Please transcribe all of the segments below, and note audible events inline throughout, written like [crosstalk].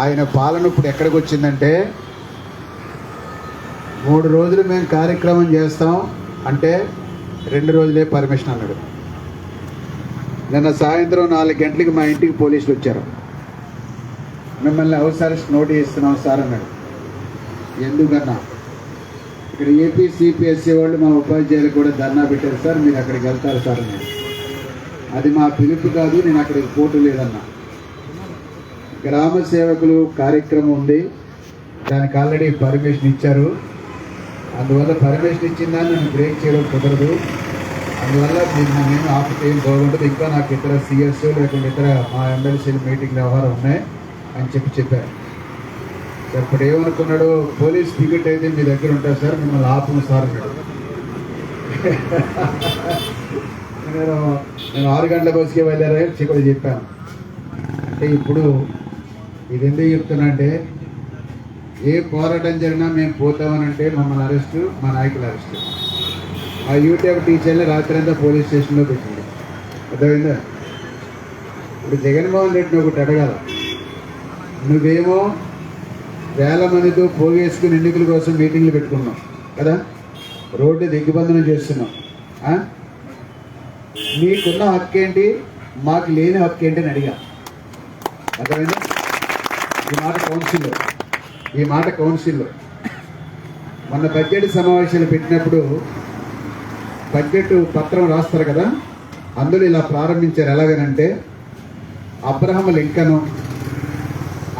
ఆయన పాలన ఇప్పుడు ఎక్కడికి వచ్చిందంటే మూడు రోజులు మేము కార్యక్రమం చేస్తాం అంటే రెండు రోజులే పర్మిషన్ అన్నాడు. నిన్న సాయంత్రం నాలుగు గంటలకి మా ఇంటికి పోలీసులు వచ్చారు. మిమ్మల్ని అవసరం నోటీస్ ఇస్తున్నాం సార్ అన్నాడు. ఎందుకన్నా? ఇక్కడ ఏపీ సిపిఎస్సి వాళ్ళు మా ఉపాధ్యాయులు కూడా ధర్నా పెట్టారు సార్ మీరు అక్కడికి వెళ్తారు సార్ అన్నాడు. అది మా పిలుపు కాదు నేను అక్కడికి పోటు లేదన్నా. గ్రామ సేవకులు కార్యక్రమం ఉంది. దానికి ఆల్రెడీ పర్మిషన్ ఇచ్చారు. అందువల్ల పర్మిషన్ ఇచ్చిందా నేను బ్రేక్ చేయడం కుదరదు. అందువల్ల మీరు నేను ఆఫ్ చేయడం బాగుంటుంది. ఇంకా నాకు ఇతర సిఎస్ లేకుంటే ఇతర మా ఎమ్మెల్సీల మీటింగ్ వ్యవహారం ఉన్నాయి అని చెప్పి చెప్పారు. ఇప్పుడు ఏమనుకున్నాడు పోలీస్ టికెట్ అయితే మీ దగ్గర ఉంటుంది సార్ మిమ్మల్ని ఆపము సార్ అన్నాడు. నేను నేను ఆరు గంటల బస్సుకి వెళ్ళారని చెప్పి చెప్పాను. అంటే ఇప్పుడు ఇది ఎందుకు చెప్తున్నా అంటే ఏ పోరాటం జరిగినా మేము పోతామనంటే మమ్మల్ని అరెస్టు మా నాయకులు అరెస్టు. ఆ యూట్యూబ్ టీచర్ని రాత్రి అంతా పోలీస్ స్టేషన్లో పెట్టింది అర్థమైందా? ఇప్పుడు జగన్మోహన్ రెడ్డిని ఒకటి అడగాల. నువ్వేమో వేల మందితో పోగేసుకుని ఎన్నికల కోసం మీటింగ్లు పెట్టుకున్నావు కదా? రోడ్డు దిగ్బంధనం చేస్తున్నావు మీకున్న నీకున్న హక్కు ఏంటి మాకు లేని హక్కు ఏంటి అని అడిగా. అర్థమైందా? ఈ మాట కౌన్సిల్లో. ఈ మాట కౌన్సిల్లో. మొన్న బడ్జెట్ సమావేశాలు పెట్టినప్పుడు బడ్జెట్ పత్రం రాస్తారు కదా అందులో ఇలా ప్రారంభించారు. ఎలాగనంటే అబ్రహం లింకను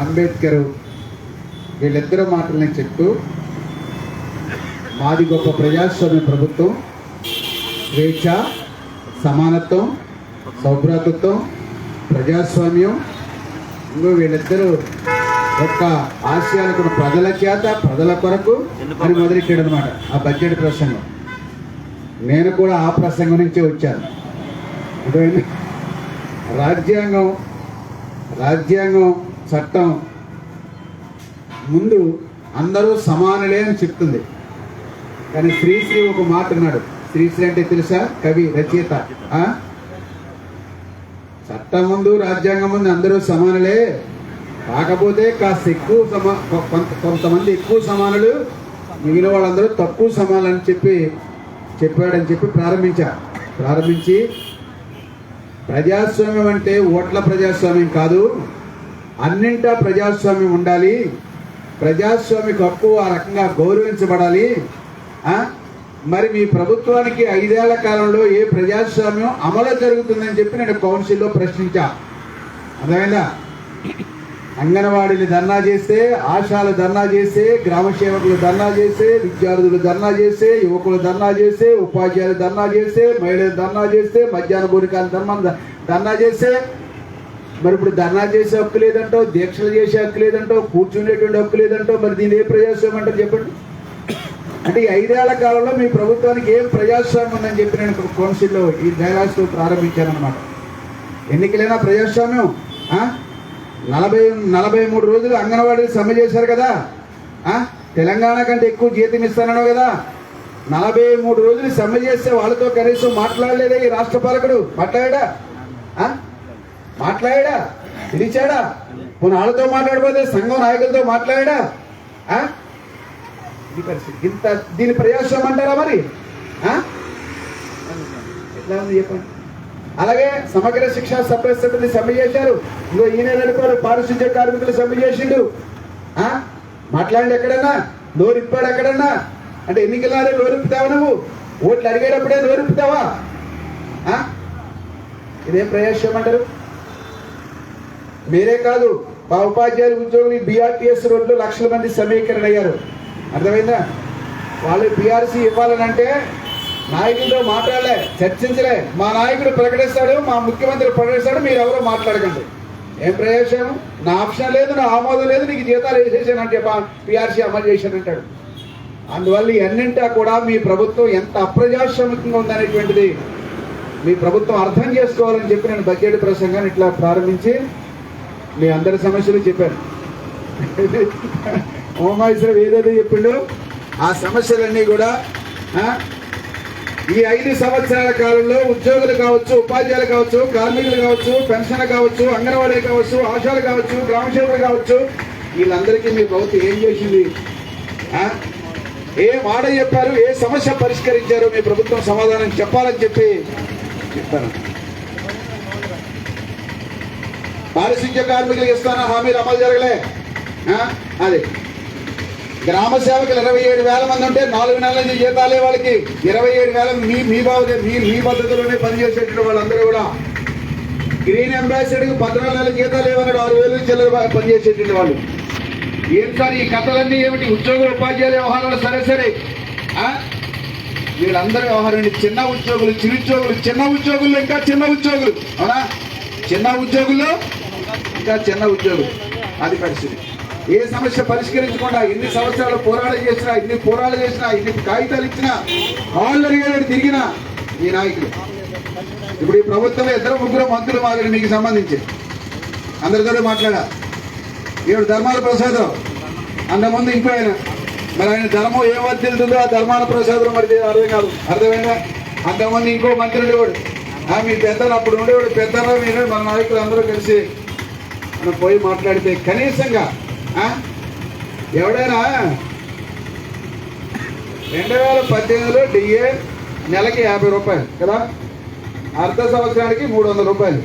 అంబేద్కరు వీళ్ళిద్దరు మాటలని చెప్తూ మాది గొప్ప ప్రజాస్వామ్య ప్రభుత్వం స్వేచ్ఛ సమానత్వం సౌభ్రాతృత్వం ప్రజాస్వామ్యం ఇంకో వీళ్ళిద్దరూ యొక్క ఆశయాలకు ప్రజల చేత ప్రజల కొరకు అని మొదలెట్టాడు అనమాట ఆ బడ్జెట్ ప్రసంగం. నేను కూడా ఆ ప్రసంగం నుంచే వచ్చాను. అర్థమైంది? రాజ్యాంగం రాజ్యాంగం చట్టం ముందు అందరూ సమానులే అని చెప్తుంది. కానీ శ్రీశ్రీ ఒక మాట అన్నాడు. శ్రీశ్రీ అంటే తెలుసా? కవి రచయిత? చట్టం ముందు రాజ్యాంగం ముందు అందరూ సమానులే. కాకపోతే కాస్త ఎక్కువ సమా కొంత కొంతమంది ఎక్కువ సమానులు మిగిలిన వాళ్ళందరూ తక్కువ సమానులు అని చెప్పి చెప్పాడని చెప్పి ప్రారంభించారు ప్రారంభించి ప్రజాస్వామ్యం అంటే ఓట్ల ప్రజాస్వామ్యం కాదు అన్నింటా ప్రజాస్వామ్యం ఉండాలి ప్రజాస్వామిక హక్కు ఆ రకంగా గౌరవించబడాలి మరి మీ ప్రభుత్వానికి ఐదేళ్ళ కాలంలో ఏ ప్రజాస్వామ్యం అమలు జరుగుతుందని చెప్పి నేను కౌన్సిల్లో ప్రశ్నించా. అర్థమైందా? అంగన్వాడీలు ధర్నా చేస్తే ఆశాలు ధర్నా చేస్తే గ్రామసేవకులు ధర్నా చేస్తే విద్యార్థులు ధర్నా చేస్తే యువకులు ధర్నా చేస్తే ఉపాధ్యాయులు ధర్నా చేస్తే మహిళలు ధర్నా చేస్తే మధ్యాహ్న భోజనాలు ధర్మం ధర్నా చేస్తే మరి ఇప్పుడు ధర్నా చేసే హక్కు లేదంటో దీక్షలు చేసే హక్కు లేదంటో కూర్చునేటువంటి హక్కు లేదంటో మరి దీని ఏ ప్రజాస్వామ్యం అంటారు చెప్పండి? అంటే ఈ ఐదేళ్ళ కాలంలో మీ ప్రభుత్వానికి ఏం ప్రజాస్వామ్యం ఉందని చెప్పి నేను కౌన్సిల్లో ఈ డైలాగ్స్ ప్రారంభించాను అనమాట ఎన్నికలైనా ప్రజాస్వామ్యం నలభై నలభై మూడు రోజులు అంగన్వాడీ సమ్మె చేశారు కదా? తెలంగాణ కంటే ఎక్కువ జీతం ఇస్తానన్నావు కదా? నలభై మూడు రోజులు సమ్మె చేస్తే వాళ్ళతో కనీసం మాట్లాడలేదా ఈ రాష్ట్ర పాలకుడు. మాట్లాడా? మాట్లాడా? పిలిచాడా? పోనీ వాళ్ళతో మాట్లాడబోతే సంఘం నాయకులతో మాట్లాడా? ఇది పరిస్థితి. ఇంత దీని ప్రయాసం అంటారా మరి? ఎట్లా ఉంది చెప్పండి. అలాగే సమగ్ర శిక్షా సప్రెస్ సమితి సమ్మె చేశారు. ఇంకో ఈయన నడిపారు పారిశుద్ధ్య కార్మికులు సమ్మె చేసిండు. ఆ? మాట్లాడండి ఎక్కడన్నా? నోరిప్పాడు ఎక్కడన్నా? అంటే ఎన్నికలారే నోరు నువ్వు? ఓట్లు అడిగేటప్పుడే నోరు ఇదేం ప్రజాస్వామ్యం అంటారు? మీరే కాదు మా ఉపాధ్యాయులు ఉద్యోగులు బీఆర్టీఎస్ రెండు లక్షల మంది సమీకరణ అయ్యారు అర్థమైందా? వాళ్ళు బీఆర్సీ ఇవ్వాలనంటే నాయకులతో మాట్లాడలే చర్చించలే. మా నాయకుడు ప్రకటిస్తాడు మా ముఖ్యమంత్రి ప్రకటిస్తాడు మీరు ఎవరో మాట్లాడకండి. ఏం ప్రయోజనం? నా ఆప్షన్ లేదు నా ఆమోదం లేదు నీకు జీతాలు వేసేసానంటే పిఆర్సీ అమలు చేశానంటాడు. అందువల్ల ఇవన్నింటా కూడా మీ ప్రభుత్వం ఎంత అప్రజాస్వామికంగా ఉందనేటువంటిది మీ ప్రభుత్వం అర్థం చేసుకోవాలని చెప్పి నేను బడ్జెట్ ప్రసంగాన్ని ఇట్లా ప్రారంభించి మీ అందరి సమస్యలు చెప్పాను. [laughs] హోమాశ్వరం ఏదైతే చెప్పిండో ఆ సమస్యలన్నీ కూడా ఈ ఐదు సంవత్సరాల కాలంలో ఉద్యోగులు కావచ్చు ఉపాధ్యాయులు కావచ్చు కార్మికులు కావచ్చు పెన్షన్లు కావచ్చు అంగన్వాడీ కావచ్చు ఆశాలు కావచ్చు గ్రామసేవలు కావచ్చు వీళ్ళందరికీ మీ ప్రభుత్వం ఏం చేసింది? ఏ మాట చెప్పారు ఏ సమస్య పరిష్కరించారు మీ ప్రభుత్వం సమాధానం చెప్పాలని చెప్పి చెప్తాను పారిశుద్ధ్య కార్మికులకు ఇస్తాన హామీలు అమలు జరగలే. అదే అది. గ్రామ సేవకులు ఇరవై ఏడు వేల మంది ఉంటే నాలుగు నెలల నుంచి జీతాలే వాళ్ళకి. ఇరవై ఏడు వేల మీ మీ బాబు మీ మీ పద్ధతిలోనే పనిచేసేటువంటి వాళ్ళందరూ కూడా. గ్రీన్ అంబాసిడర్కి పద్నాలుగు నెలల జీతాలు ఏమన్నాడు ఆరు వేలు చిల్లర బా- పనిచేసేటువంటి వాళ్ళు. ఏం సార్ ఈ కథలన్నీ ఏమిటి? ఉద్యోగుల ఉపాధ్యాయుల వ్యవహారాలు సరే సరే. వీళ్ళందరి వ్యవహారం చిన్న ఉద్యోగులు చిరుద్యోగులు చిన్న ఉద్యోగులు ఇంకా చిన్న ఉద్యోగులు. అవునా? చిన్న ఉద్యోగులు ఇంకా చిన్న ఉద్యోగులు. అది పరిస్థితి. ఏ సమస్య పరిష్కరించకుండా ఎన్ని సంవత్సరాలు పోరాటం చేసినా ఎన్ని పోరాటం చేసినా ఎన్ని కాగితాలు ఇచ్చినా వాళ్ళు అడిగేవాడు తిరిగినా ఈ నాయకులు. ఇప్పుడు ఈ ప్రభుత్వం ఇద్దరు ముగ్గురు మంత్రులు మాదిరి మీకు సంబంధించి. అందరితో మాట్లాడా ఈవిడ ధర్మాల ప్రసాదం. అంతకుముందు ఇంకో ఆయన. మరి ఆయన ధర్మం ఏ వర్తిల్తుందో ఆ ధర్మాల ప్రసాదం మరి అర్థం కాదు. అర్థమైందా? అంతకుముందు ఇంకో మంత్రి ఉండేవాడు. ఆ మీ పెద్దలు అప్పుడు ఉండేవాడు. పెద్దలు మీరు మన నాయకులు అందరూ కలిసి మనం పోయి మాట్లాడితే కనీసంగా ఎవడైనా? రెండు వేల పద్దెనిమిదిలో డిఏ నెలకి యాభై రూపాయలు కదా? అర్ధ సంవత్సరానికి మూడు వందల రూపాయలు.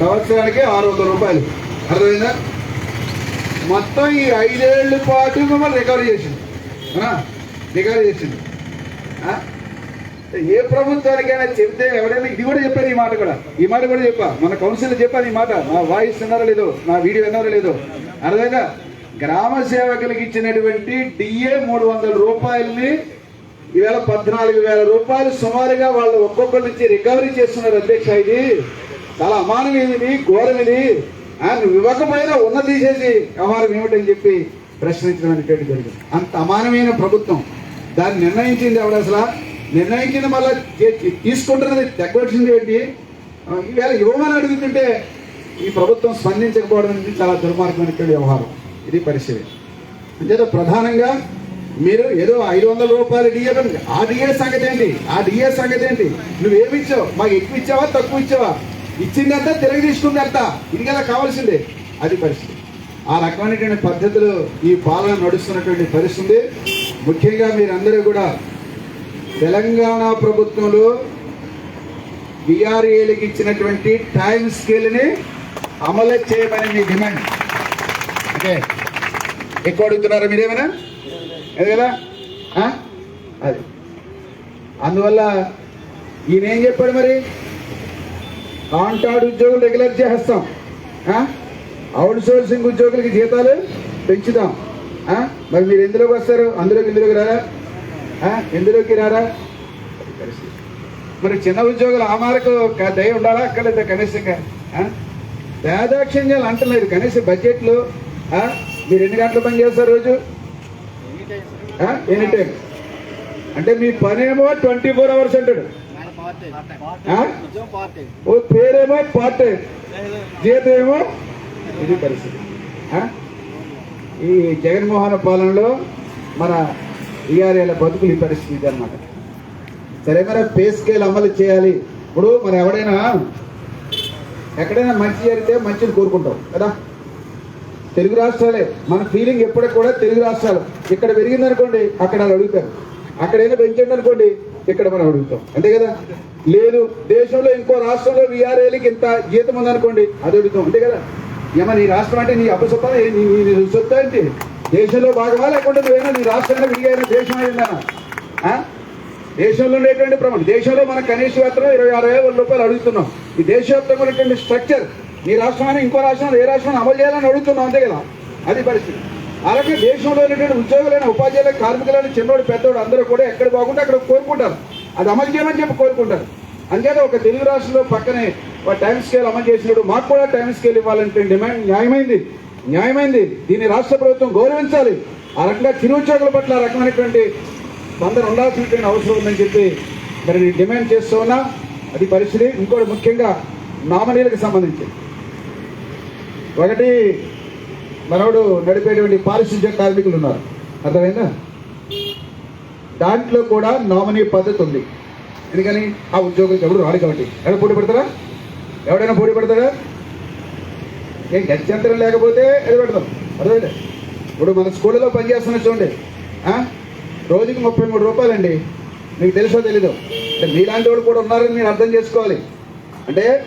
సంవత్సరానికి ఆరు వందల రూపాయలు. అర్థమైందా? మొత్తం ఈ ఐదేళ్ళ పాటు మిమ్మల్ని రికవరీ చేసింది. రికవరీ చేసింది. ఏ ప్రభుత్వానికైనా చెప్తే ఎవరైనా ఇది కూడా చెప్పారు ఈ మాట కూడా. ఈ మాట కూడా చెప్పా. మన కౌన్సిల్ చెప్పాను ఈ మాట. నా వాయిస్ విన్నారో లేదో నా వీడియో విన్నారో లేదో. అర్థమైనా గ్రామ సేవకులకు ఇచ్చినటువంటి డిఏ మూడు వందల రూపాయలని ఈవేళ పద్నాలుగు వేల రూపాయలు సుమారుగా వాళ్ళు ఒక్కొక్కరి నుంచి రికవరీ చేస్తున్నారు అధ్యక్ష ఇది. చాలా అమానం ఇది ఘోరం ఇది. ఆ, ఇవ్వకపోయినా ఉన్న తీసేసి వ్యవహారం ఏమిటని చెప్పి ప్రశ్నించడం అనేటువంటి జరిగింది. అంత అమానమైన ప్రభుత్వం. దాన్ని నిర్ణయించింది ఎవడు అసలు? నిర్ణయించింది మళ్ళీ తీసుకుంటున్నది తగ్గొచ్చింది ఏంటి? ఈవేళ ఇవ్వమని అడుగుతుంటే ఈ ప్రభుత్వం స్పందించకపోవడం అనేది చాలా దుర్మార్గమైనటువంటి వ్యవహారం. ఇది పరిస్థితి అంతేతో ప్రధానంగా మీరు ఏదో ఐదు వందల రూపాయలు డిఏ ఆ డిఏ సంగతి ఏంటి? ఆ డిఏ సంగతి ఏంటి? నువ్వేమి ఇచ్చావు? మాకు ఎక్కువ ఇచ్చావా? తక్కువ ఇచ్చావా? ఇచ్చిందంతా తిరిగి తీసుకుందంతా. ఇది కదా కావాల్సిందే? అది పరిస్థితి ఆ రకమైనటువంటి పద్ధతులు ఈ పాలన నడుస్తున్నటువంటి పరిస్థితి. ముఖ్యంగా మీరందరూ కూడా తెలంగాణ ప్రభుత్వంలో బీఆర్ఏలకు ఇచ్చినటువంటి టైం స్కేల్ని అమలు చేయమని మీ డిమాండ్. ఓకే. ఎక్కువ అడుగుతున్నారా మీరేమైనా? అదే కదా అది. అందువల్ల ఈయన ఏం చెప్పాడు మరి? కాంట్రాక్ట్ ఉద్యోగులు రెగ్యులర్ చేస్తాం అవుట్ సోర్సింగ్ ఉద్యోగులకి జీతాలు పెంచుదాం మరి మీరు ఎందులోకి వస్తారు? అందులోకి ఇందులోకి రారా? ఎందులోకి రారా. మరి చిన్న ఉద్యోగులు ఆ మార్కు దయ ఉండాలా? అక్కర్లేదా కనీసంగా? పేదాక్షిణ్యాలు అంటలేదు. కనీసం బడ్జెట్లు? మీరు ఎన్ని గంటలు పని చేస్తారు రోజు? ఎనీ టైం అంటే మీ పనేమో ట్వంటీ ఫోర్ అవర్స్ అంటాడు? ఓ పేరేమో పార్ట్ టైం జీతం ఏమో ఇది పరిస్థితి? ఈ జగన్మోహన్ పాలనలో మన ఈఆర్ఏల బతుకులు ఈ పరిస్థితి అనమాట సరే మరి పే స్కేల్ అమలు చేయాలి. ఇప్పుడు మరి ఎవడైనా ఎక్కడైనా మంచి జరిగితే మంచిని కోరుకుంటాం కదా? తెలుగు రాష్ట్రాలే మన ఫీలింగ్ ఎప్పటికి కూడా తెలుగు రాష్ట్రాలు. ఇక్కడ పెరిగింది అనుకోండి అక్కడ వాళ్ళు అడుగుతారు. అక్కడైనా పెంచండి అనుకోండి ఇక్కడ మనం అడుగుతాం. అంతే కదా? లేదు దేశంలో ఇంకో రాష్ట్రంలో విఆర్ఏలకి ఇంత జీతం ఉందనుకోండి అది అడుగుతాం. అంతే కదా? ఏమన్నా నీ రాష్ట్రం అంటే నీ అప్పసొప్ప నీ నీ సొత్తు ఏంటి? దేశంలో భాగమా లేకుంటే నువ్వేనా నీ రాష్ట్రంలో విడిగైన దేశం అయిందా దేశంలో ఉండేటువంటి ప్రమాణం. దేశంలో మన కనీస వేతనం ఇరవై ఆరు వేల రూపాయలు అడుగుతున్నాం. ఈ దేశవ్యాప్తంగా ఉన్నటువంటి స్ట్రక్చర్ నీ రాష్ట్రాన్ని ఇంకో రాష్ట్రంలో ఏ రాష్ట్రాన్ని అమలు చేయాలని అడుగుతున్నాం అంతే కదా? అది పరిస్థితి. అలాగే దేశంలో ఉన్నటువంటి ఉద్యోగులైన ఉపాధ్యాయులు కార్మికులైన చిన్నోడు పెద్దోడు అందరూ కూడా ఎక్కడ బాగుంటే అక్కడ కోరుకుంటారు. అది అమలు చేయమని చెప్పి కోరుకుంటారు. అంతేత ఒక తెలుగు రాష్ట్రంలో పక్కనే ఒక టైం స్కేల్ అమలు చేసినప్పుడు మాకు కూడా టైం స్కేల్ ఇవ్వాలంటే డిమాండ్ న్యాయమైంది. న్యాయమైంది. దీన్ని రాష్ట్ర ప్రభుత్వం గౌరవించాలి. ఆ రకంగా చిరుద్యోగుల పట్ల ఆ రకమైనటువంటి స్పందన ఉండాల్సినటువంటి అవసరం ఉందని చెప్పి మరి నేను డిమాండ్ చేస్తూ ఉన్నా. అది పరిస్థితి. ఇంకోటి ముఖ్యంగా నామినీలకు సంబంధించి. ఒకటి మనవడు నడిపేటువంటి పారిశుద్ధ్య కార్మికులు ఉన్నారు. అర్థమైందా? దాంట్లో కూడా నామినీ పద్ధతి ఉంది. ఎందుకని? ఆ ఉద్యోగులకు ఎవరు రాడు కాబట్టి. ఎవరు పోటీ పడతారా? ఎవడైనా పోటీ పడతారా ఏం గత్యంతరం లేకపోతే అది పెడతాం అర్థమైంది? ఇప్పుడు మన స్కూళ్ళలో పనిచేస్తున్న చూడండి. రోజుకి ముప్పై మూడు రూపాయలండి. మీకు తెలుసో తెలీదు? అంటే మీలాంటి వాడు కూడా ఉన్నారని మీరు అర్థం చేసుకోవాలి. అంటే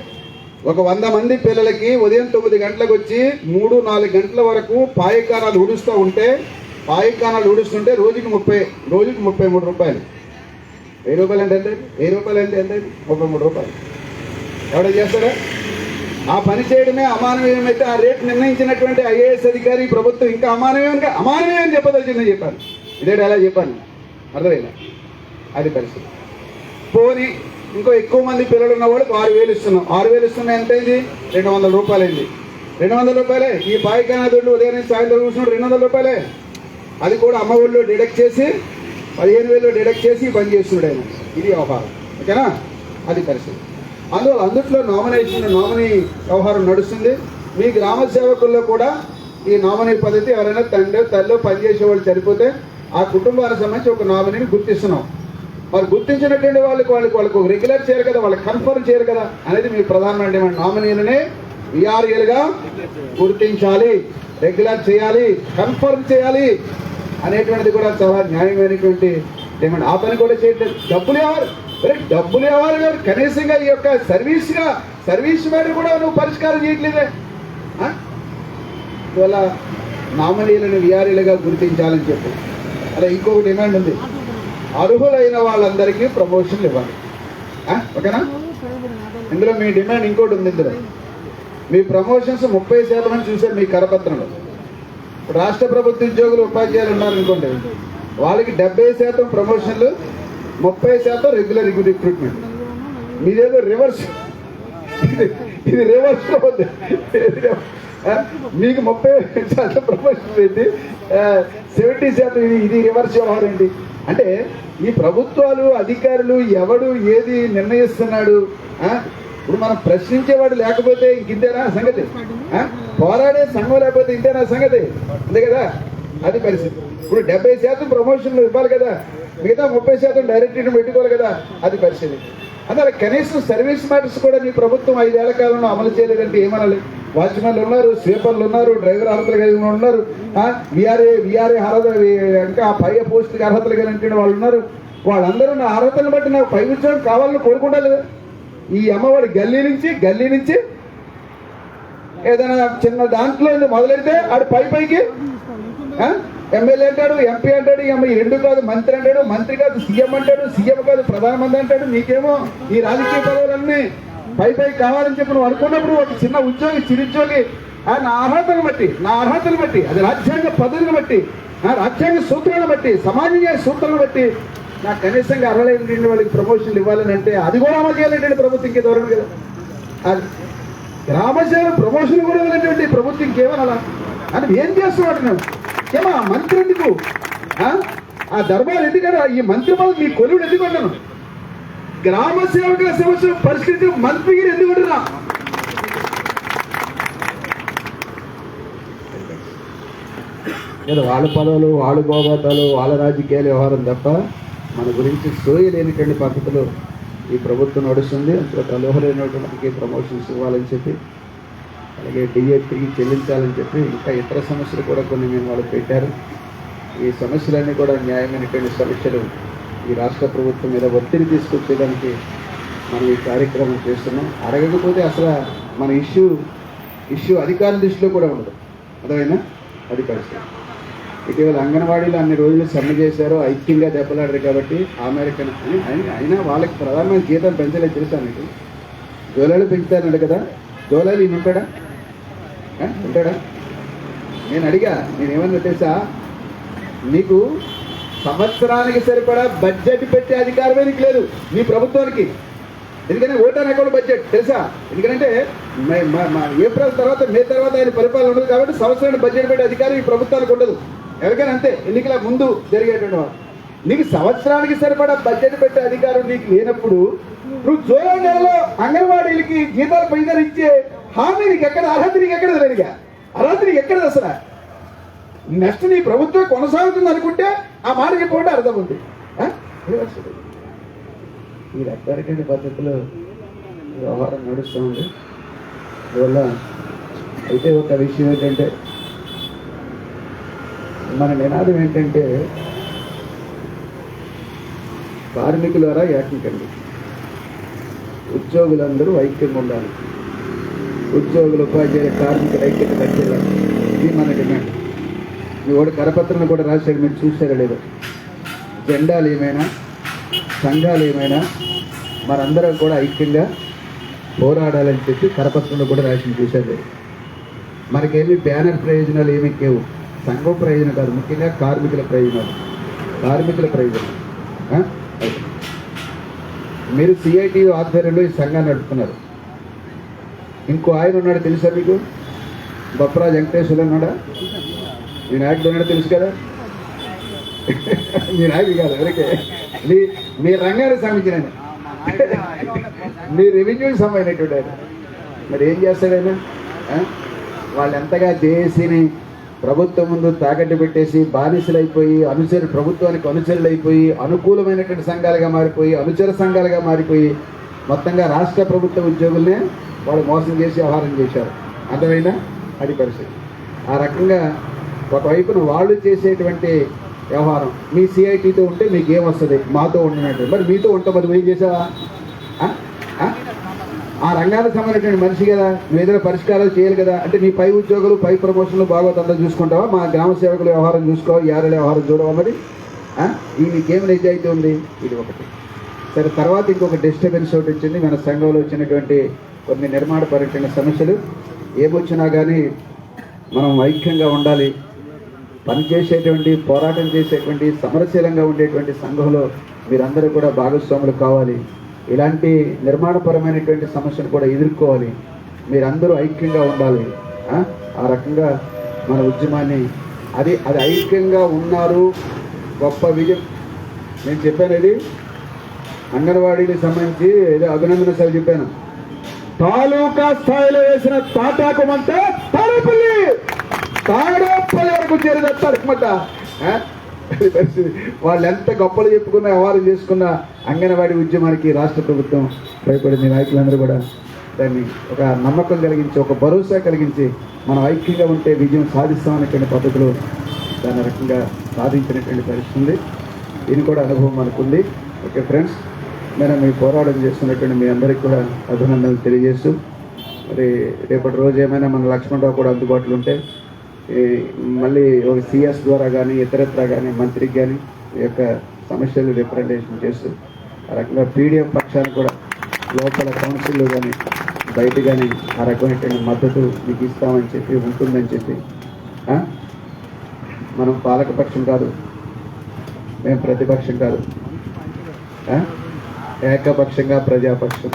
ఒక వంద మంది పిల్లలకి ఉదయం తొమ్మిది గంటలకు వచ్చి మూడు నాలుగు గంటల వరకు పాయకానాలు ఊడుస్తూ ఉంటే పాయకానాలు ఊడుస్తుంటే రోజుకి ముప్పై రోజుకి ముప్పై మూడు రూపాయలు. వెయ్యి రూపాయలు అంటే ఎంత? వెయ్యి రూపాయలు అంటే ఎంత? ముప్పై మూడు రూపాయలు. ఎవడో చేస్తాడా? ఆ పని చేయడమే అమానవీయమైతే ఆ రేట్ నిర్ణయించినటువంటి ఐఏఎస్ అధికారి ప్రభుత్వం ఇంకా అమానవీయం అమానవీయం అని చెప్పదలిచిందని చెప్పాను. ఇదే ఎలా చెప్పాను. అర్థమైనా అది పరిస్థితి. పోని ఇంకో ఎక్కువ మంది పిల్లలు ఉన్న వాళ్ళకి ఆరు వేలు ఇస్తున్నాం. ఆరు వేలు ఇస్తున్నా ఎంత అయింది? రెండు వందల రూపాయలు అయింది. రెండు వందల రూపాయలే? ఈ పాయికాన దుడ్డు ఉదయం సాయంత్రం కూర్చున్నాడు రెండు వందల రూపాయలే? అది కూడా అమ్మ ఒళ్ళు డిడక్ట్ చేసి పదిహేను వేలు డిడక్ట్ చేసి పని చేస్తున్నాడు ఆయన. ఇది వ్యవహారం. ఓకేనా? అది పరిస్థితి. అందులో అందుట్లో నామినేషన్ నామినీ వ్యవహారం నడుస్తుంది. మీ గ్రామ సేవకుల్లో కూడా ఈ నామినీ పద్ధతి ఎవరైనా తండ్రి తల్లి పనిచేసే వాళ్ళు చనిపోతే ఆ కుటుంబానికి సంబంధించి ఒక నామినీని గుర్తిస్తున్నాం. మరి గుర్తించినటువంటి వాళ్ళకి వాళ్ళకి వాళ్ళకు రెగ్యులర్ చేయరు కదా వాళ్ళకి కన్ఫర్మ్ చేయరు కదా అనేది మీ ప్రధానమైన డిమాండ్ నామినీలని విఆర్ఏలుగా గుర్తించాలి. రెగ్యులర్ చేయాలి కన్ఫర్మ్ చేయాలి అనేటువంటిది కూడా చాలా న్యాయమైనటువంటి డిమాండ్ ఆ పని కూడా చేయట్లేదు. డబ్బులు ఎవరు? డబ్బులు ఎవరు గారు కనీసంగా ఈ యొక్క సర్వీస్గా సర్వీస్ మీద కూడా నువ్వు పరిష్కారం చేయట్లేదే? ఇవాళ నామినీలను విఆర్ఏలుగా గుర్తించాలని చెప్పి. అలా ఇంకొక డిమాండ్ ఉంది. అర్హులైన వాళ్ళందరికీ ప్రమోషన్లు ఇవ్వాలి. ఓకేనా? ఇందులో మీ డిమాండ్ ఇంకోటి ఉంది ఇందులో. మీ ప్రమోషన్స్ ముప్పై శాతం అని చూశారు మీ కరపత్రంలో. రాష్ట్ర ప్రభుత్వ ఉద్యోగులు ఉపాధ్యాయులు ఉన్నారనుకోండి వాళ్ళకి డెబ్బై శాతం ప్రమోషన్లు ముప్పై శాతం రెగ్యులర్ రిక్రూట్మెంట్ మీదేదో రివర్స్ ఇది రివర్స్ మీకు ముప్పై శాతం ప్రమోషన్ ఏంటి? సెవెంటీ శాతం ఇది ఇది రివర్స్ వ్యవహారం అంటే ఈ ప్రభుత్వాలు అధికారులు ఎవడు ఏది నిర్ణయిస్తున్నాడు? ఇప్పుడు మనం ప్రశ్నించేవాడు లేకపోతే ఇంకింతేనా సంగతి? పోరాడే సంఘం లేకపోతే ఇంతేనా సంగతి? అంతే కదా? అది పరిస్థితి ఇప్పుడు డెబ్బై శాతం ప్రమోషన్లు ఇవ్వాలి కదా మిగతా ముప్పై శాతం డైరెక్ట్ పెట్టుకోవాలి కదా అది పరిస్థితి అందువల్ల కనీసం సర్వీస్ మ్యాటర్స్ కూడా మీ ప్రభుత్వం ఐదేళ్ళ కాలంలో అమలు చేయలేదంటే ఏమనాలి? వాచ్మెన్లు ఉన్నారు స్వీపర్లు ఉన్నారు డ్రైవర్ అర్హతలు కలిగిన ఉన్నారు. విఆర్ఏ విఆర్ఏ అర్హత ఇంకా ఆ పై పోస్టుకి అర్హతలు కలిగిన వాళ్ళు ఉన్నారు. వాళ్ళందరూ నా అర్హతను బట్టి నాకు పై ఉద్యోగం కావాలని కోరుకుంటా లేదా ఈ అమ్మవాడి గల్లీ నుంచి గల్లీ నుంచి ఏదైనా చిన్న దాంట్లో మొదలెడితే ఆడు పై పైకి ఎమ్మెల్యే అంటాడు ఎంపీ అంటాడు ఎంఐ ఈ రెండు కాదు మంత్రి అంటాడు మంత్రి కాదు సీఎం అంటాడు సీఎం కాదు ప్రధానమంత్రి అంటాడు నీకేమో ఈ రాజకీయ పదవులన్నీ పై పై కావాలని చెప్పి నువ్వు అనుకున్నప్పుడు ఒక చిన్న ఉద్యోగి చిరుద్యోగి ఆ నా అర్హతను బట్టి నా అర్హతను బట్టి అది రాజ్యాంగ పద్ధతిని బట్టి ఆ రాజ్యాంగ సూత్రాలను బట్టి సమాజీయ సూత్రాలను బట్టి నాకు కనీసంగా అర్హలేని వాళ్ళకి ప్రమోషన్లు ఇవ్వాలని అంటే అది కూడా అమలు చేయాలంటే ప్రభుత్వం ఇంకే దూరం కదా. అది గ్రామసేవ ప్రమోషన్ కూడా ఇవ్వాలంటే ప్రభుత్వం ఇంకేమనాలా? అని ఏం చేస్తున్నాడు నేను ఏమా ఆ మంత్రి ఎందుకు? ఆ? దర్బార్ ధర్మాలు ఎందుకన్నా ఈ మంత్రి పదవి మీ కొలువుడు ఎందుకు అన్నాను గ్రామ సేవకుల సమస్య పరిస్థితి మంత్రిగిరి ఎందుకు అంటున్నా ఏదో వాళ్ళ పదవులు వాళ్ళ గోబాతాలు వాళ్ళ రాజకీయాల వ్యవహారం తప్ప మన గురించి సోయ లేనిటువంటి పద్ధతిలో ఈ ప్రభుత్వం నడుస్తుంది. అందులో అర్హులైనటువంటి ప్రమోషన్స్ ఇవ్వాలని చెప్పి అలాగే డిఏ తిరిగి చెల్లించాలని చెప్పి ఇంకా ఇతర సమస్యలు కూడా కొన్ని మేము వాళ్ళు పెట్టారు. ఈ సమస్యలన్నీ కూడా న్యాయమైనటువంటి సమస్యలు ఈ రాష్ట్ర ప్రభుత్వం మీద ఒత్తిడి తీసుకొచ్చేదానికి మనం ఈ కార్యక్రమం చేస్తున్నాం. అడగకపోతే అసలు మన ఇష్యూ ఇష్యూ అధికారుల దృష్టిలో కూడా ఉండదు. అర్థమైనా అది పరిస్థితి. ఇటీవల అంగన్వాడీలో అన్ని రోజులు సమ్మె చేశారు. ఐక్యంగా దెబ్బలాడారు కాబట్టి అమెరికన్ అని అయినా- వాళ్ళకి ప్రధానమైన జీతం పెంచలేదు తెలుసా మీకు జోలాలు పెంచుతారన్నాడు కదా. జోలాలు ఈయన ఉంటాడా ఉంటాడా? నేను అడిగా నేనేమన్నా తెలుసా? నీకు సంవత్సరానికి సరిపడా బడ్జెట్ పెట్టే అధికారమే నీకు లేదు మీ ప్రభుత్వానికి. ఎందుకంటే ఓటర్ అకౌంట్ బడ్జెట్ తెలుసా? ఎందుకంటే మా- మా ఏప్రిల్ తర్వాత మే తర్వాత ఆయన పరిపాలన ఉండదు కాబట్టి సంవత్సరానికి బడ్జెట్ పెట్టే అధికారం ఈ ప్రభుత్వానికి ఉండదు. ఎవరికైనా అంతే ఎన్నికల ముందు జరిగేటువంటి వారు నీకు సంవత్సరానికి సరిపడా బడ్జెట్ పెట్టే అధికారం నీకు లేనప్పుడు నువ్వు జూలై నెలలో అంగన్వాడీలకి జీతాలు పైసలు ఇచ్చే హామీ నీకు ఎక్కడ? అర్హత నీకు ఎక్కడ తెలియదుగా అర్హత నీకు ఎక్కడ అసలు? నెక్స్ట్ నీ ప్రభుత్వం కొనసాగుతుంది అనుకుంటే ఆ మాట చెప్పకుండా అర్థం ఉంది. ఈ రకరకాల పద్ధతిలో వ్యవహారం నడుస్తూ ఉంది. అందువల్ల అయితే ఒక విషయం ఏంటంటే మన నినాదం ఏంటంటే కార్మికులారా ఏకంకండి ఉద్యోగులందరూ ఐక్యంగా ఉండాలి. ఉద్యోగులు ఉపాధ్యాయులు కార్మిక ఐక్యత కట్టేలా ఇది మన డిమాండ్ మీ వాడు కరపత్రం కూడా రాశాడు మీరు చూసారా లేదు? జెండాలు ఏమైనా సంఘాలు ఏమైనా మనందరం కూడా ఐక్యంగా పోరాడాలని చెప్పి కరపత్రంలో కూడా రాసి చూశారు. మనకేమి బ్యానర్ ప్రయోజనాలు ఏమి లేవు. సంఘం ప్రయోజనం కాదు ముఖ్యంగా కార్మికుల ప్రయోజనాలు. కార్మికుల ప్రయోజనం. మీరు సిఐటి ఆధ్వర్యంలో ఈ సంఘాన్ని నడుపుతున్నారు. ఇంకో ఆయన ఉన్నాడు తెలుసా మీకు? బొప్పరాజు వెంకటేశ్వర ఉన్నాడా? మీ నాయకుడు ఉన్నాడు తెలుసు కదా? మీ నాయకుడు కాదు ఎవరికే? మీ మీ రంగానికి సంబంధించిన మీ రెవెన్యూకి సంబంధించినటువంటి ఆయన. మరి ఏం చేస్తాడు ఆయన? వాళ్ళు ఎంతగా దేశీని ప్రభుత్వం ముందు తాకట్టు పెట్టేసి బానిసలైపోయి అనుచరు ప్రభుత్వానికి అనుచరులు అయిపోయి అనుకూలమైనటువంటి సంఘాలుగా మారిపోయి అనుచర సంఘాలుగా మారిపోయి మొత్తంగా రాష్ట్ర ప్రభుత్వ ఉద్యోగుల్నే వాళ్ళు మోసం చేసి వ్యవహారం చేశారు. అర్థమైనా అది పరిస్థితి. ఆ రకంగా ఒకవైపున వాళ్ళు చేసేటువంటి వ్యవహారం మీ సిఐటితో ఉంటే మీకు ఏమొస్తుంది మాతో ఉండినట్టు. మరి మీతో ఉంటే మరి ఏం చేసావా? ఆ? రంగానికి సంబంధించిన మనిషి కదా. నువ్వు ఏదైనా పరిష్కారాలు చేయాలి కదా. అంటే నీ పై ఉద్యోగులు పై ప్రమోషన్లు బాగోతంతా చూసుకుంటావా? మా గ్రామ సేవకుల వ్యవహారం చూసుకో యారల వ్యవహారం చూడవా మరి? ఈ నీకేం నిజాయితీ ఉంది? ఇది ఒకటి. సరే తర్వాత ఇంకొక డిస్టర్బెన్స్ ఒకటి వచ్చింది. మన సంఘంలో వచ్చినటువంటి కొన్ని నిర్మాణపరమైన సమస్యలు ఏమొచ్చినా కానీ మనం ఐక్యంగా ఉండాలి. పనిచేసేటువంటి పోరాటం చేసేటువంటి సమరశీలంగా ఉండేటువంటి సంఘంలో మీరందరూ కూడా భాగస్వాములు కావాలి. ఇలాంటి నిర్మాణపరమైనటువంటి సమస్యను కూడా ఎదుర్కోవాలి. మీరందరూ ఐక్యంగా ఉండాలి. ఆ? ఆ రకంగా మన ఉద్యమాన్ని అది అది ఐక్యంగా ఉన్నారు. గొప్ప విజయం. నేను చెప్పాను ఇది. అంగన్వాడీకి సంబంధించి ఏదో అభినందన సభ చెప్పాను. తాలూకా స్థాయిలో వేసిన తాటాకు అంటే తాడేపల్లి తాడేపల్లి వరకు చేరేది తాడకమంట వాళ్ళు ఎంత గొప్పలు చెప్పుకున్న వ్యవహారం చేసుకున్న అంగన్వాడీ ఉద్యమానికి రాష్ట్ర ప్రభుత్వం భయపడింది. నాయకులందరూ కూడా దాన్ని ఒక నమ్మకం కలిగించి ఒక భరోసా కలిగించి మనం ఐక్యంగా ఉంటే విజయం సాధిస్తామనేటువంటి పద్ధతిలో దాని రకంగా సాధించినటువంటి పరిస్థితుంది దీని కూడా అనుభవం మనకుంది. Okay friends. నేను మీ పోరాటం చేస్తున్నటువంటి మీ అందరికీ కూడా అభినందనలు తెలియజేస్తూ మరి రేపటి రోజు ఏమైనా మన లక్ష్మణరావు కూడా అందుబాటులో ఉంటే మళ్ళీ ఒక సిఎస్ ద్వారా కానీ ఇతరత్ర కానీ మంత్రికి కానీ ఈ యొక్క సమస్యలు రిప్రజెంటేషన్ చేస్తూ ఆ రకంగా పీడిఎఫ్ పక్షాన్ని కూడా లోపల కౌన్సిల్లో కానీ బయట కానీ ఆ రకమైనటువంటి మద్దతు మీకు ఇస్తామని చెప్పి ఉంటుందని చెప్పి మనం పాలకపక్షం కాదు మేము ప్రతిపక్షం కాదు ఏకపక్షంగా ప్రజాపక్షం.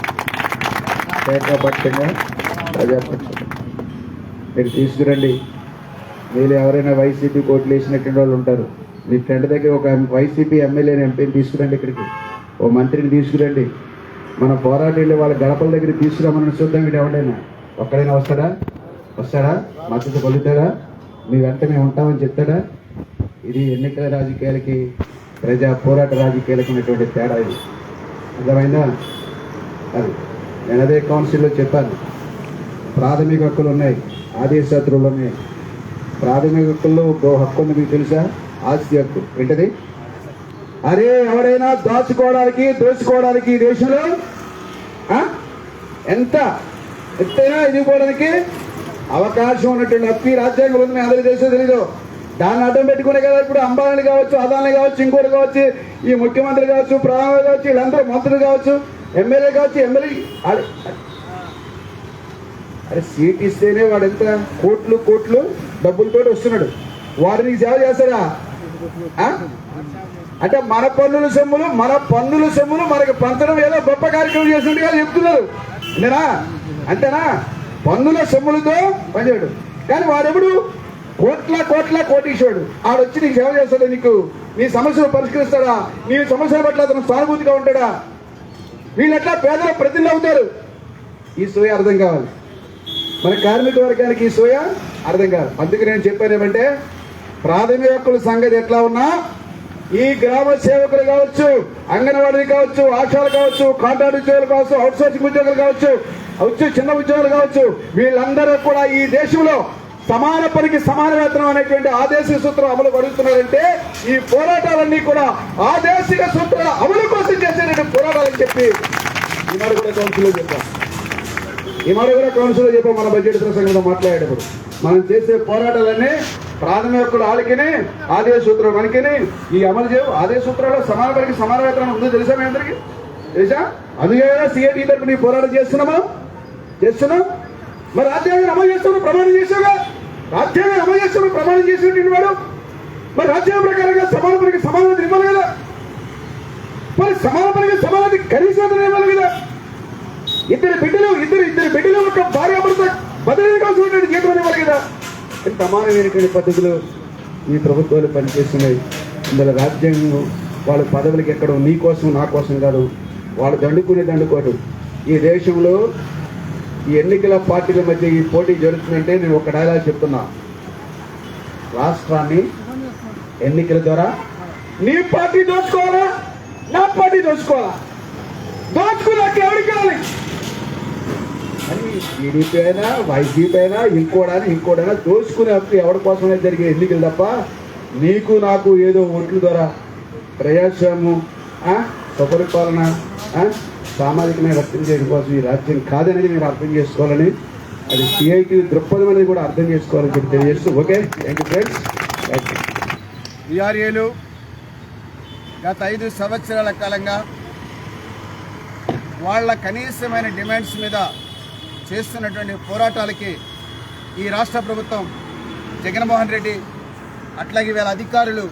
ఏకపక్షంగా ప్రజాపక్షం. మీరు తీసుకురండి. మీరు ఎవరైనా వైసీపీ కోట్లు వేసినటువంటి వాళ్ళు ఉంటారు. మీ ఫ్రెండ్ దగ్గర ఒక వైసీపీ ఎమ్మెల్యేని ఎంపీని తీసుకురండి ఇక్కడికి. ఓ మంత్రిని తీసుకురండి. మన పోరాటంలో వాళ్ళ గడపల దగ్గర తీసుకురామని చూద్దాం వీడు ఎవడైనా. ఒక్కడైనా వస్తాడా? వస్తాడా? మద్దతు పొందుతాడా? మీ వెంట మేము ఉంటామని చెప్తాడా? ఇది ఎన్నికల రాజకీయాలకి ప్రజా పోరాట రాజకీయాలకి ఉన్నటువంటి తేడా ఇది. అర్థమైందా? అది. నేను అదే కౌన్సిల్లో చెప్పాను. ప్రాథమిక హక్కులు ఉన్నాయి ఆదేశత్రులు ఉన్నాయి. ప్రాథమిక హక్కుల్లో ఒక హక్కు ఉంది మీకు తెలుసా? ఆస్తి హక్కు. ఏంటది? అరే ఎవరైనా దాచుకోవడానికి దోచుకోవడానికి ఈ దేశంలో ఎంత? ఎత్తైనా ఎదిగిపోవడానికి అవకాశం ఉన్నటువంటి హక్కు ఈ రాజ్యాంగం ఉంది మీ అందరికీ తెలీదు. దాన్ని అడ్డం పెట్టుకునే కదా ఇప్పుడు అంబానీలు కావచ్చు అదాని కావచ్చు ఇంకోటి కావచ్చు ఈ ముఖ్యమంత్రి కావచ్చు ప్రధాని కావచ్చు వీళ్ళందరూ మంత్రులు కావచ్చు ఎమ్మెల్యే కావచ్చు ఎమ్మెల్యే అరే- సీట్ ఇస్తేనే వాడు ఎంత? కోట్లు కోట్లు డబ్బులతో వస్తున్నాడు. వాడు నీకు సేవ చేస్తారా అంటే మన పన్నుల సొమ్ములు మన పన్నుల సొమ్ములు మనకి పంచడం ఏదో గొప్ప కార్యక్రమం చేసినట్టుగా చెప్తున్నారు. అంతేనా? అంతేనా? పన్నుల సొమ్ములతో పనిచేయడు. కానీ వాడెప్పుడు కోట్ల కోట్ల కోటీశ్వరుడు. ఆడొచ్చి నీకు సేవ చేస్తాడు నీకు నీ సమస్యలు పరిష్కరిస్తాడా? నీ సమస్యల పట్ల అతను సానుభూతిగా ఉంటాడా? వీళ్ళట్లా పేదల ప్రతినిధులు అవుతారు. ఈ సోయ అర్థం కావాలి. మన కార్మిక వర్గానికి ఈ సోయ అర్థం కాదు. అందుకే నేను చెప్పాను ఏమంటే ప్రాథమిక హక్కుల సంగతి ఎట్లా ఉన్నా ఈ గ్రామ సేవకులు కావచ్చు అంగన్వాడీ కావచ్చు ఆశాలు కావచ్చు కాంట్రాక్ట్ ఉద్యోగులు కావచ్చు అవుట్ సోర్సింగ్ ఉద్యోగులు కావచ్చు వచ్చి చిన్న ఉద్యోగులు కావచ్చు వీళ్ళందరూ కూడా ఈ దేశంలో సమాన పనికి సమాన వేతనం అనేటువంటి ఆదేశిక సూత్రం అమలు పడుతున్నారంటే ఈ పోరాటాలన్నీ కూడా ఆదేశిక సూత్రాల అమలు కోసం చేసేటువంటి పోరాటాలని చెప్పి ఈనాడు కూడా కౌన్సిల్లో చెప్పాం. ఈనాడు కూడా కౌన్సిల్లో చెప్పాం మన బడ్జెట్ సంఘంలో మాట్లాడేటప్పుడు. మనం చేసే పోరాటాలన్నీ ప్రాథమిక హక్కుల ఆదేశ సూత్రం మనకిని ఈ అమలు చేయవు ఆదేశ సూత్రాల్లో సమాన పనికి సమాన వేతనం ఉందో తెలుసా మీ అందరికి? తెలుసా? అందుకే సిఐటి తరపు నీ పోరాటం చేస్తున్నామా? చేస్తున్నాం? మరి రాజ్యాంగం అమలు చేస్తున్నాం ప్రమాణం చేసావుగా రాజ్యాంగం అమలు చేస్తున్న ప్రమాణం చేసినటువంటి వాడు మరి రాజ్యాంగ ప్రకారంగా సమాన పనికి సమానత ఇవ్వాలి కదా? మరి సమాన పనికి సమానత కనీసం ఇవ్వాలి కదా? ఇద్దరు బిడ్డలు ఇద్దరు ఇద్దరు బిడ్డలు ఒక భార్య భర్త బదిలీ కావాల్సినటువంటి జీతం ఇవ్వాలి కదా? ఇంత అమానమైనటువంటి పద్ధతులు ఈ ప్రభుత్వాలు పనిచేస్తున్నాయి. ఇందులో రాజ్యాంగం వాళ్ళ పదవులకి ఎక్కడం నీ కోసం నా కోసం కాదు. వాళ్ళు దండుకునే దండుకోవడం ఈ దేశంలో ఈ ఎన్నికల పార్టీల మధ్య ఈ పోటీ జరుగుతుందంటే నేను ఒక డైలాగ్ చెప్తున్నా. రాష్ట్రాన్ని ఎన్నికల ద్వారా నీ పార్టీ దోచుకోవాలా? నా పార్టీ దోచుకోవాలా? దోచుకున్నాక ఎవరికి కావాలి అని టీడీపీ అయినా వైసీపీ అయినా ఇంకోడైనా ఇంకోడైనా దోచుకునే హక్కు ఎవరి కోసమైనా జరిగే ఎన్నికలు తప్ప నీకు నాకు ఏదో ఓట్ల ద్వారా ప్రజాస్వామ్యం ఆ, స్వపరిపాలన సామాజికమైన వర్తం చేయడం కోసం ఈ రాజ్యం కాదనేది మీరు అర్థం చేసుకోవాలని అది సిఐటి దృక్పథం అనేది కూడా అర్థం చేసుకోవాలని చెప్పి తెలియజేస్తూ ఓకే? థ్యాంక్ యూ ఫ్రెండ్స్ విఆర్ఏలు గత ఐదు సంవత్సరాల కాలంగా వాళ్ళ కనీసమైన డిమాండ్స్ మీద చేస్తున్నటువంటి పోరాటాలకి ఈ రాష్ట్ర ప్రభుత్వం జగన్మోహన్ రెడ్డి అట్లాగే వీళ్ళ అధికారులు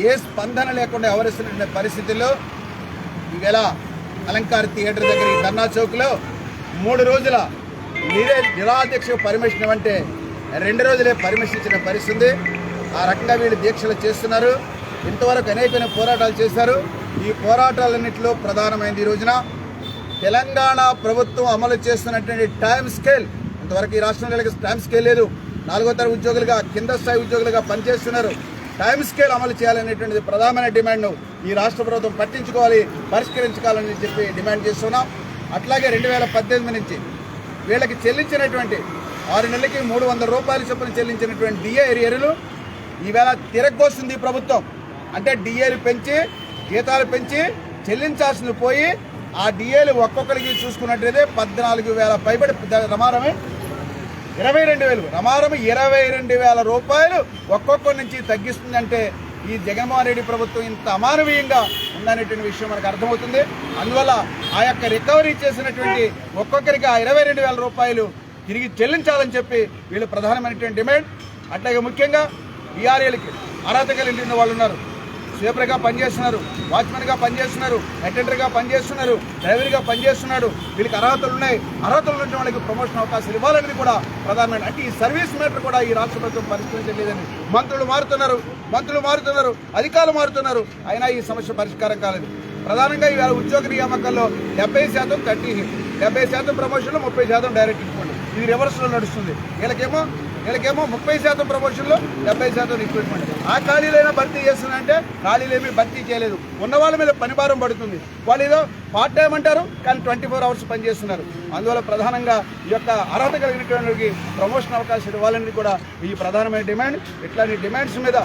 ఏ స్పందన లేకుండా వ్యవహరిస్తున్న పరిస్థితుల్లో ఈవేళ అలంకార్ థియేటర్ దగ్గర ధర్నా చౌక్లో మూడు రోజుల నిరే నిరాధ్యక్ష పర్మిషన్ అంటే రెండు రోజులే పర్మిషన్ ఇచ్చిన పరిస్థితి. ఆ రకంగా వీళ్ళు దీక్షలు చేస్తున్నారు. ఇంతవరకు అనేకమైన పోరాటాలు చేశారు. ఈ పోరాటాలన్నింటిలో ప్రధానమైనది ఈ రోజున తెలంగాణ ప్రభుత్వం అమలు చేస్తున్నటువంటి టైం స్కేల్ ఇంతవరకు ఈ రాష్ట్రంలో టైం స్కేల్ లేదు. నాలుగో తరగతి ఉద్యోగులుగా కింద స్థాయి ఉద్యోగులుగా పనిచేస్తున్నారు. టైం స్కేల్ అమలు చేయాలనేటువంటిది ప్రధానమైన డిమాండ్ను ఈ రాష్ట్ర ప్రభుత్వం పట్టించుకోవాలి పరిష్కరించుకోవాలని చెప్పి డిమాండ్ చేస్తున్నాం. అట్లాగే రెండు వేల పద్దెనిమిది నుంచి వీళ్ళకి చెల్లించినటువంటి ఆరు నెలలకి మూడు వందల రూపాయల చొప్పున చెల్లించినటువంటి డిఏ ఎరియర్లు ఈవేళ తిరగొస్తుంది ఈ ప్రభుత్వం. అంటే డిఏలు పెంచి జీతాలు పెంచి చెల్లించాల్సింది పోయి ఆ డిఏలు ఒక్కొక్కరికి చూసుకున్నట్లయితే పద్నాలుగు వేల పైబడి రమారమే ఇరవై రెండు వేలు. రమారం ఇరవై రెండు వేల రూపాయలు ఒక్కొక్కరి నుంచి తగ్గిస్తుందంటే ఈ జగన్మోహన్ రెడ్డి ప్రభుత్వం ఇంత అమానవీయంగా ఉందనేటువంటి విషయం మనకు అర్థమవుతుంది. అందువల్ల ఆ యొక్క రికవరీ చేసినటువంటి ఒక్కొక్కరికి ఆ ఇరవై రెండు వేల రూపాయలు తిరిగి చెల్లించాలని చెప్పి వీళ్ళు ప్రధానమైనటువంటి డిమాండ్. అట్లాగే ముఖ్యంగా ఈఆర్ఏలకి అర్హత కలిగిన వాళ్ళు ఉన్నారు. స్వీపర్గా పనిచేస్తున్నారు వాచ్మెన్గా పనిచేస్తున్నారు అటెండర్గా పనిచేస్తున్నారు డ్రైవర్గా పనిచేస్తున్నాడు. వీళ్ళకి అర్హతలు ఉన్నాయి. అర్హతలు ఉన్న వాళ్ళకి ప్రమోషన్ అవకాశాలు ఇవ్వాలనేది కూడా ప్రధానమైన అంటే ఈ సర్వీస్ మ్యాటర్ కూడా ఈ రాష్ట్ర ప్రభుత్వం పరిష్కరించలేదని మంత్రులు మారుతున్నారు మంత్రులు మారుతున్నారు అధికారులు మారుతున్నారు. అయినా ఈ సమస్య పరిష్కారం కాలేదు. ప్రధానంగా ఇవాళ ఉద్యోగ నియామకాల్లో డెబ్బై శాతం థర్టీ డెబ్బై శాతం ప్రమోషన్లు ముప్పై శాతం డైరెక్ట్ ఇవ్వండి ఇది రివర్స్లో నడుస్తుంది. వీళ్ళకేమో వీళ్ళకేమో ముప్పై శాతం ప్రమోషన్లో డెబ్బై శాతం రిక్రూట్మెంట్ ఆ ఖాళీలైనా భర్తీ చేస్తుందంటే ఖాళీలేమీ భర్తీ చేయలేదు. ఉన్న వాళ్ళ మీద పనిభారం పడుతుంది. వాళ్ళు ఏదో పార్ట్ టైం అంటారు కానీ ట్వంటీ ఫోర్ అవర్స్ పనిచేస్తున్నారు అందువల్ల ప్రధానంగా ఈ యొక్క అర్హత కలిగినటువంటి ప్రమోషన్ అవకాశం ఇవ్వాలని కూడా ఈ ప్రధానమైన డిమాండ్ ఇట్లాంటి డిమాండ్స్ మీద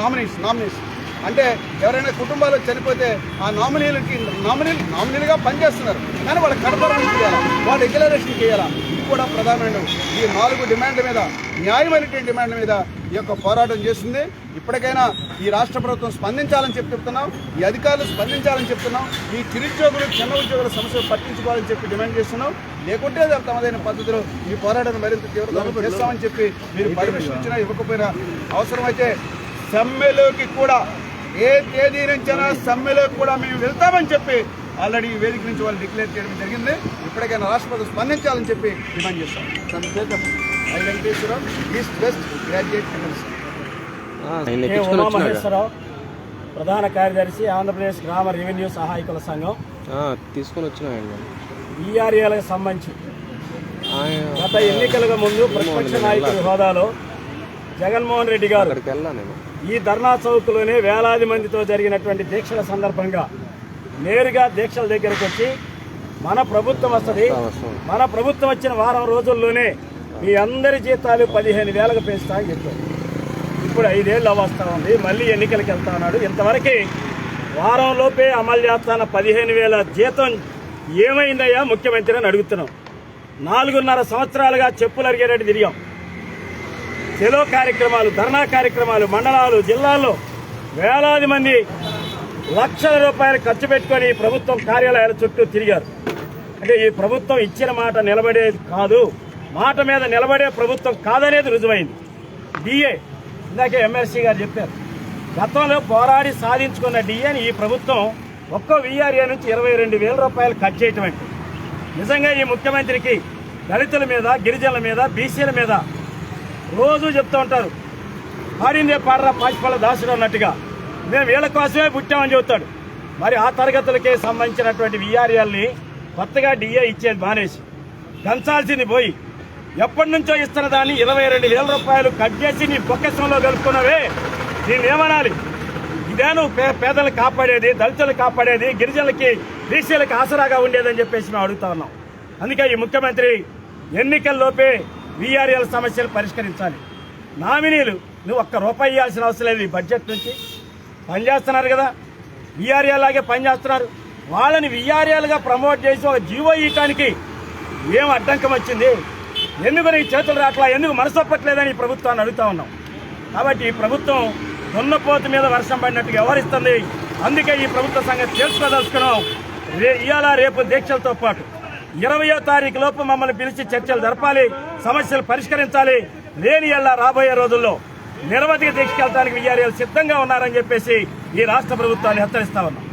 నామినీస్ నామినీస్ అంటే ఎవరైనా కుటుంబాలు చనిపోతే ఆ నామినీలకి నామినీలు నామినీలుగా పనిచేస్తున్నారు. కానీ వాళ్ళ కన్ఫర్మేషన్ చేయాలా? వాళ్ళ రెగ్యులరేషన్ చేయాలా? ఇది కూడా ప్రధానమైన ఈ నాలుగు డిమాండ్ల మీద న్యాయమైనటువంటి డిమాండ్ల మీద ఈ యొక్క పోరాటం చేస్తుంది. ఇప్పటికైనా ఈ రాష్ట్ర ప్రభుత్వం స్పందించాలని చెప్పి చెప్తున్నాం. ఈ అధికారులు స్పందించాలని చెప్తున్నాం. ఈ చిరుద్యోగులు చిన్న ఉద్యోగుల సమస్యలు పట్టించుకోవాలని చెప్పి డిమాండ్ చేస్తున్నాం. లేకుంటే తమదైన పద్ధతిలో ఈ పోరాటాన్ని మరింత తీవ్రతరం చేస్తామని చెప్పి మీరు పర్మిషన్ ఇచ్చినా ఇవ్వకపోయినా అవసరమైతే సమ్మెలోకి కూడా ఏ తేదీ నుంచైనా సమ్మెలోకి కూడా మేము వెళ్తామని చెప్పి ఆల్రెడీ ఈ వేదిక నుంచి వాళ్ళు డిక్లేర్ చేయడం జరిగింది. ఇప్పటికైనా రాష్ట్ర ప్రభుత్వం స్పందించాలని చెప్పి డిమాండ్ చేస్తాం. I Venkateswara Rao east west graduate ప్రధాన కార్యదర్శి ఆంధ్రప్రదేశ్ గ్రామ రెవెన్యూ సహాయకుల సంఘం. ఆ, తీసుకొని వచ్చినాయండి ఈఆర్ఏలకు సంబంధించి గత ఎన్నికలకు ముందు ప్రతిపక్ష నాయకుడి హోదాలో జగన్మోహన్ రెడ్డి గారు ఈ ధర్నా చౌక్లోనే వేలాది మందితో జరిగినటువంటి దీక్షల సందర్భంగా నేరుగా దీక్షల దగ్గరకు వచ్చి మన ప్రభుత్వం వస్తుంది. మన ప్రభుత్వం వచ్చిన వారం రోజుల్లోనే మీ అందరి జీతాలు పదిహేను వేలకు పెంచుతా అని చెప్పారు. ఇప్పుడు ఐదేళ్ళు అవస్థ ఉంది. మళ్ళీ ఎన్నికలకు వెళ్తా ఉన్నాడు. ఇంతవరకు వారం లోపే అమలు చేస్తాన పదిహేను వేల జీతం ఏమైందయ్యా ముఖ్యమంత్రి అని అడుగుతున్నాం. నాలుగున్నర సంవత్సరాలుగా చెప్పులు అరిగేటట్టు తిరిగాం. సెలో కార్యక్రమాలు ధర్నా కార్యక్రమాలు మండలాలు జిల్లాల్లో వేలాది మంది లక్షల రూపాయలు ఖర్చు పెట్టుకొని ప్రభుత్వం కార్యాలయాల చుట్టూ తిరిగారు. అంటే ఈ ప్రభుత్వం ఇచ్చిన మాట నిలబడేది కాదు. మాట మీద నిలబడే ప్రభుత్వం కాదనేది రుజువైంది. డిఏ ఇందాకే ఎమ్మెల్సీ గారు చెప్పారు. గతంలో పోరాడి సాధించుకున్న డిఏని ఈ ప్రభుత్వం ఒక్కో వీఆర్ఏ నుంచి ఇరవై రెండు వేల రూపాయలు ఖర్చు చేయటం అంటే. నిజంగా ఈ ముఖ్యమంత్రికి దళితుల మీద గిరిజనుల మీద బీసీల మీద రోజు చెప్తూ ఉంటారు. పాడిందే పాడరా పాచిపల్ల దాసుడు అన్నట్టుగా. మేము వీళ్ళ కోసమే పుట్టామని చెబుతాడు. మరి ఆ తరగతులకే సంబంధించినటువంటి విఆర్ఎల్ని కొత్తగా డిఏ ఇచ్చేది మానేసి. గంచాల్సింది పోయి. ఎప్పటి నుంచో ఇస్తున్న దాన్ని ఇరవై రెండు వేల రూపాయలు కట్ చేసి నీ బొక్కసంలో కలుపుకున్నవే. దీన్ని ఏమనాలి ఇదే నువ్వు పే- పేదలు కాపాడేది దళితులు కాపాడేది గిరిజనులకి బీసీలకు ఆసరాగా ఉండేదని చెప్పేసి మేము అడుగుతా ఉన్నాం. అందుకే ఈ ముఖ్యమంత్రి ఎన్నికల్లోపే వీఆర్ఎల్ సమస్యలు పరిష్కరించాలి. నామినీలు నువ్వు ఒక్క రూపాయి ఇవ్వాల్సిన అవసరం లేదు ఈ బడ్జెట్ నుంచి. పనిచేస్తున్నారు కదా. వీఆర్ఎల్ లాగే పనిచేస్తున్నారు వాళ్ళని వీఆర్ఎల్గా ప్రమోట్ చేసి ఒక జీవో ఇవ్వటానికి ఏం అడ్డంకం వచ్చింది? ఎందుకు నీ చేతులు రాట్లా? ఎందుకు మనసొప్పట్లేదని ఈ ప్రభుత్వాన్ని అడుగుతా ఉన్నాం. కాబట్టి ఈ ప్రభుత్వం దున్నపోతు మీద వర్షం పడినట్టుగా వ్యవహరిస్తుంది. అందుకే ఈ ప్రభుత్వ సంగతి తెలుసుకోదలుచుకున్నాం. రే ఇవాళ రేపు దీక్షలతో పాటు. ఇరవయో తారీఖు లోపు మమ్మల్ని పిలిచి చర్చలు జరపాలి సమస్యలు పరిష్కరించాలి. లేని ఎలా రాబోయే రోజుల్లో నిరవధిక తీసుకెళ్తానికి వీఆర్ఎల్ సిద్ధంగా ఉన్నారని చెప్పేసి ఈ రాష్ట్ర ప్రభుత్వాన్ని హెచ్చరిస్తా ఉన్నాం.